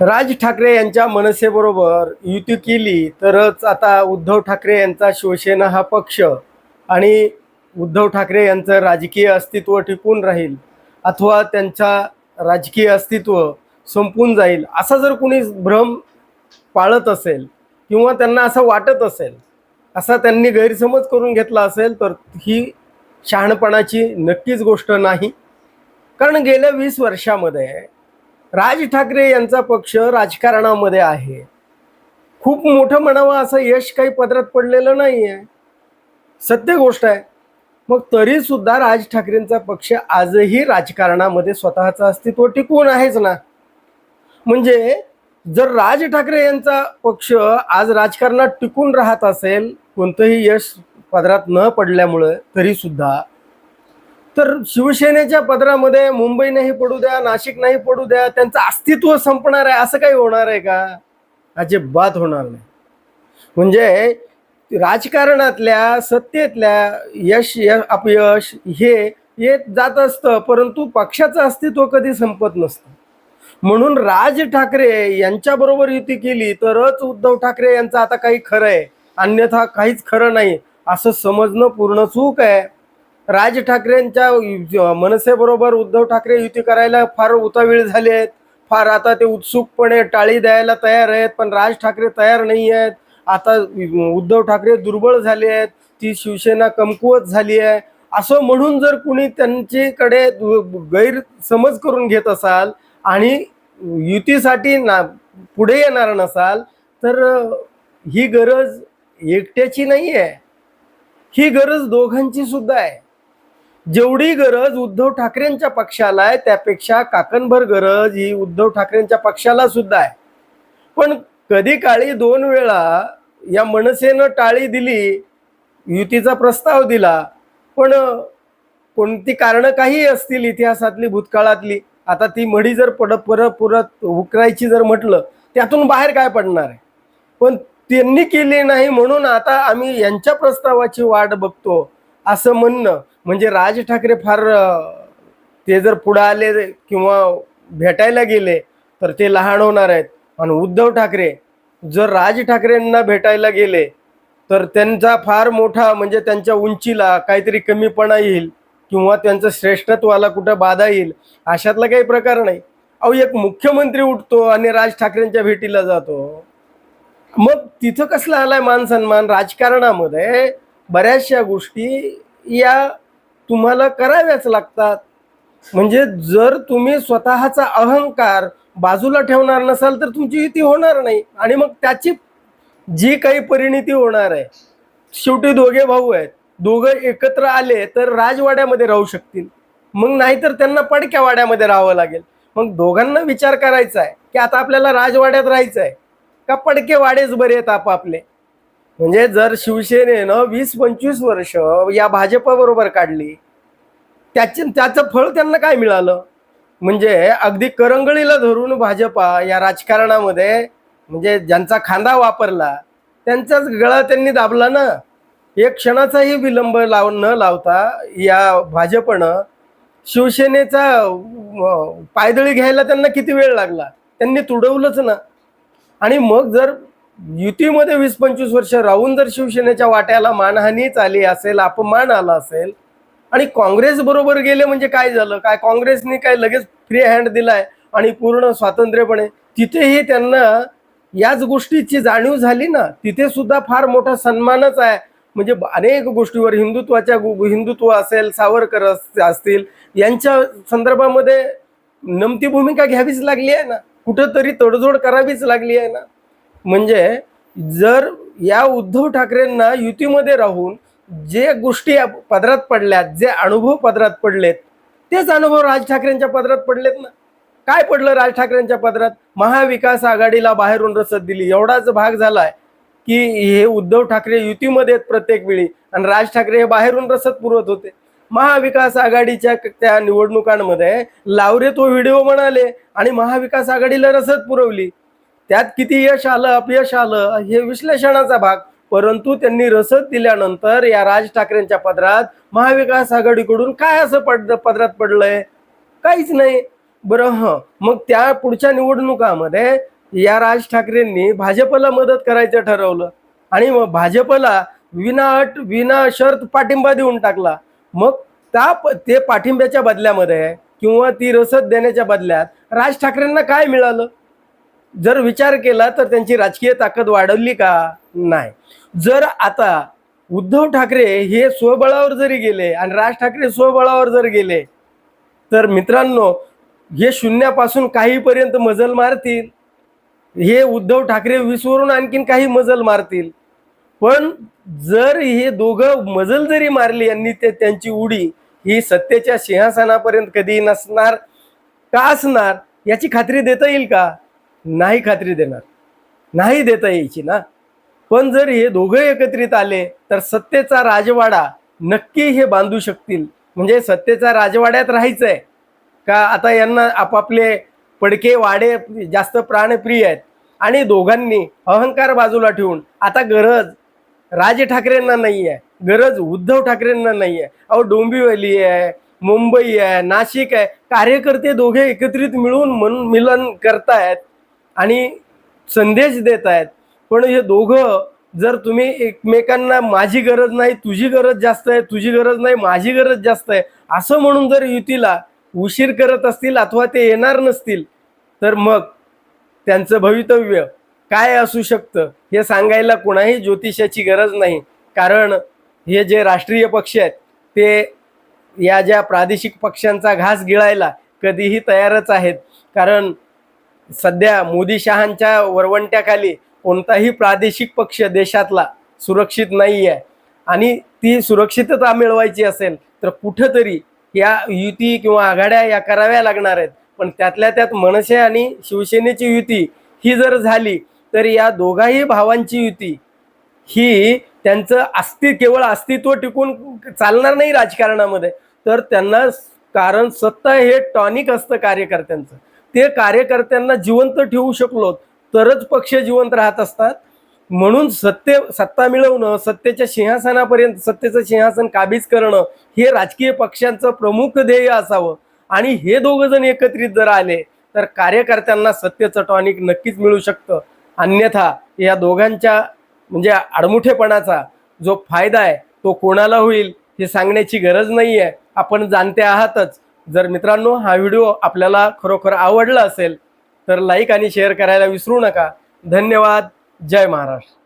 राज ठाकरे यांच्या मनसेबरोबर युती केली तरच आता उद्धव ठाकरे यांचा शिवसेना हा पक्ष आणि उद्धव ठाकरे यांचं राजकीय अस्तित्व टिकून राहील अथवा त्यांचा राजकीय अस्तित्व संपून जाईल असा जर कुणी भ्रम पाळत असेल किंवा त्यांना असं वाटत असेल असा त्यांनी गैरसमज करून घेतला असेल तर ही शहाणपणाची नक्कीच गोष्ट नाही. कारण गेल्या वीस वर्षामध्ये राज ठाकरे यांचा पक्ष राजकारणामध्ये आहे. खूप मोठं म्हणावं असं यश काही पदरात पडलेलं नाही आहे सत्य गोष्ट आहे. मग तरी सुद्धा राज ठाकरेंचा पक्ष आजही राजकारणामध्ये स्वतःचं अस्तित्व टिकवून आहेच ना? म्हणजे जर राज ठाकरे यांचा पक्ष आज राजकारणात टिकून राहत असेल कोणतंही यश पदरात न पडल्यामुळं तरी सुद्धा तर शिवसेनेच्या पदरामध्ये मुंबई नाही पडू द्या नाशिक नाही पडू द्या त्यांचं अस्तित्व संपणार आहे असं काही होणार आहे का? अजिबात होणार नाही. म्हणजे राजकारणातल्या सत्तेतल्या यश य अपयश हे येत जात असतं परंतु पक्षाचं अस्तित्व कधी संपत नसतं. म्हणून राज ठाकरे यांच्याबरोबर युती केली तरच उद्धव ठाकरे यांचं आता काही खरं आहे. अन्यथा काहीच खरं नाही. असं समजणं पूर्ण चूक आहे. राज ठाकरेंच्या मनसेबरोबर उद्धव ठाकरे युती करायला फार उतावीळ झाले आहेत. फार आता ते उत्सुकपणे टाळी द्यायला तयार आहेत पण राज ठाकरे तयार नाही आहेत. आता उद्धव ठाकरे दुर्बळ झाले आहेत ती शिवसेना कमकुवत झाली आहे. असं म्हणून जर कुणी त्यांच्याकडे गैरसमज करून घेत असाल आणि युतीसाठी ना पुढे येणार नसाल तर ही गरज एकट्याची नाही आहे ही गरज दोघांची सुद्धा आहे. जेवढी गरज उद्धव ठाकरेंच्या पक्षाला आहे त्यापेक्षा काकणभर गरज ही उद्धव ठाकरेंच्या पक्षाला सुद्धा आहे. पण कधी काळी दोन वेळा या मनसेनं टाळी दिली युतीचा प्रस्ताव दिला पण कोणती कारणं काही असतील इतिहासातली भूतकाळातली आता ती मढी जर पड परत परत उकरायची जर म्हटलं त्यातून बाहेर काय पडणार आहे? पण त्यांनी केली नाही म्हणून आता आम्ही यांच्या प्रस्तावाची वाट बघतो. असं म्हणणं म्हणजे राज ठाकरे फार ते जर पुढे आले किंवा भेटायला गेले तर ते लहान होणार आहेत. आणि उद्धव ठाकरे जर राज ठाकरेंना भेटायला गेले तर त्यांचा फार मोठा म्हणजे त्यांच्या उंचीला काहीतरी कमीपणा येईल किंवा त्यांचं श्रेष्ठत्वाला कुठं बाधा येईल अशातला काही प्रकार नाही. अहो एक मुख्यमंत्री उठतो आणि राज ठाकरेंच्या भेटीला जातो. मग तिथं कसला आलाय मान सन्मान? राजकारणामध्ये बऱ्याचशा गोष्टी या तुम्हाला कराव्याच लागतात. म्हणजे जर तुम्ही स्वतःचा अहंकार बाजूला ठेवणार नसाल तर तुमची युती होणार नाही. आणि मग त्याची जी काही परिणिती होणार आहे शेवटी दोघे भाऊ आहेत. दोघं एकत्र आले तर राजवाड्यामध्ये राहू शकतील. मग नाहीतर त्यांना पडक्या वाड्यामध्ये राहावं लागेल. मग दोघांना विचार करायचा आहे की आता आपल्याला राजवाड्यात राहायचं आहे. का पडके वाडेच बरे आहेत आपापले? म्हणजे जर शिवसेनेनं वीस पंचवीस वर्ष या भाजपबरोबर काढली त्याचे त्याचं फळ त्यांना काय मिळालं? म्हणजे अगदी करंगळीला धरून भाजपा या राजकारणामध्ये म्हणजे ज्यांचा खांदा वापरला त्यांचाच गळा त्यांनी दाबला ना? एक क्षणाचाही विलंब लाव न लावता या भाजपनं शिवसेनेचा पायदळी घ्यायला त्यांना किती वेळ लागला? त्यांनी तुडवलंच ना. आणि मग जर युतीमध्ये वीस पंचवीस वर्ष राहून जर शिवसेनेच्या वाट्याला मानहानीच आली असेल अपमान आला असेल आणि काँग्रेस बरोबर गेले म्हणजे काय झालं? काय काँग्रेसने काय लगेच फ्री हँड दिलाय आणि पूर्ण स्वातंत्र्यपणे? तिथेही त्यांना याच गोष्टीची जाणीव झाली ना? तिथे सुद्धा फार मोठा सन्मानच आहे. म्हणजे अनेक गोष्टीवर हिंदुत्वाच्या हिंदुत्व असेल सावरकर अस- असतील यांच्या संदर्भामध्ये नमती भूमिका घ्यावीच लागली आहे ना? कुठंतरी तडजोड करावीच लागली आहे ना? म्हणजे जर या उद्धव ठाकरेंना युतीमध्ये राहून जे गोष्टी पदरात पडल्यात जे अनुभव पदरात पडलेत तेच अनुभव राज ठाकरेंच्या पदरात पडलेत ना? काय पडलं राज ठाकरेंच्या पदरात? महाविकास आघाडीला बाहेरून रसद दिली. एवढाच भाग झालाय की हे उद्धव ठाकरे युतीमध्ये आहेत प्रत्येक वेळी आणि राज ठाकरे हे बाहेरून रसद पुरवत होते. महाविकास आघाडीच्या त्या निवडणुकांमध्ये लावरे तो व्हिडिओ म्हणाले आणि महाविकास आघाडीला रसद पुरवली. त्यात किती यश आलं अपयश आलं हे विश्लेषणाचा भाग. परंतु त्यांनी रसद दिल्यानंतर या राज ठाकरेंच्या पदरात महाविकास आघाडीकडून काय असं पड पदरात पडलंय? काहीच नाही. बरं हं. मग त्या पुढच्या निवडणुकामध्ये या राज ठाकरेंनी भाजपला मदत करायचं ठरवलं. आणि मग भाजपला विना अट विना शर्त पाठिंबा देऊन टाकला. मग त्या ते पाठिंब्याच्या बदल्यामध्ये किंवा ती रसद देण्याच्या बदल्यात राज ठाकरेंना काय मिळालं? जर विचार केला तर त्यांची राजकीय ताकद वाढवली का? नाही. जर आता उद्धव ठाकरे हे स्वबळावर जरी गेले आणि राज ठाकरे स्वबळावर जर गेले तर मित्रांनो हे शून्यापासून काहीपर्यंत मजल मारतील. हे उद्धव ठाकरे वीसवरून आणखीन काही मजल मारतील. पण जर हे दोघं मजल जरी मारली यांनी ते त्यांची उडी ही सत्तेच्या सिंहासनापर्यंत कधी नसणार का असणार याची खात्री देता येईल का? नाही खात्री देणार. नाही देता यायची ना. पण जर हे दोघं एकत्रित आले तर सत्तेचा राजवाडा नक्की हे बांधू शकतील. म्हणजे सत्तेचा राजवाड्यात राहायचं आहे का आता यांना आपापले पडके वाडे जास्त प्राणप्रिय आहेत. आणि दोघांनी अहंकार बाजूला ठेवून आता गरज राज ठाकरेंना नाही आहे गरज उद्धव ठाकरेंना नाही आहे अहो डोंबिवली आहे मुंबई आहे नाशिक आहे. कार्यकर्ते दोघे एकत्रित मिळून मन मिलन करतायत. आणि संदेश देत आहेत. पण हे दोघं जर तुम्ही एकमेकांना माझी गरज नाही तुझी गरज जास्त आहे तुझी गरज नाही माझी गरज जास्त आहे असं म्हणून जर युतीला उशीर करत असतील अथवा ते येणार नसतील तर मग त्यांचं भवितव्य काय असू शकतं हे सांगायला कोणाही ज्योतिषाची गरज नाही. कारण हे जे राष्ट्रीय पक्ष आहेत ते या ज्या प्रादेशिक पक्षांचा घास गिळायला कधीही तयारच आहेत. कारण सध्या मोदी शहांच्या वरवंट्याखाली कोणताही प्रादेशिक पक्ष देशातला सुरक्षित नाही आहे आणि ती सुरक्षितता मिळवायची असेल तर कुठंतरी या युती किंवा आघाड्या या कराव्या लागणार आहेत. पण त्यातल्या त्यात मनसे आणि शिवसेनेची युती ही जर झाली तर या दोघाही भावांची युती ही त्यांचं अस्ति केवळ अस्तित्व टिकून चालणार नाही राजकारणामध्ये. तर त्यांना कारण सत्ता हे टॉनिक असतं कार्यकर्त्यांचं. ते कार्यकर्त्यांना जिवंत ठेवू शकलो तरच पक्ष जिवंत राहत असतात. म्हणून सत्ते सत्ता मिळवणं सत्तेच्या सिंहासनापर्यंत सत्तेचं सिंहासन काबीज करणं हे राजकीय पक्षांचं प्रमुख ध्येय असावं. आणि हे दोघं जण एकत्रित जर आले तर कार्यकर्त्यांना सत्तेचं टॉनिक नक्कीच मिळू शकतं. अन्यथा या दोघांच्या म्हणजे आडमुठेपणाचा जो फायदा आहे तो कोणाला होईल हे सांगण्याची गरज नाही आहे आपण जाणते आहातच. जर मित्रांनो हा व्हिडिओ आपल्याला खरोखर आवडला असेल तर लाईक आणि शेअर करायला विसरू नका. धन्यवाद. जय महाराष्ट्र.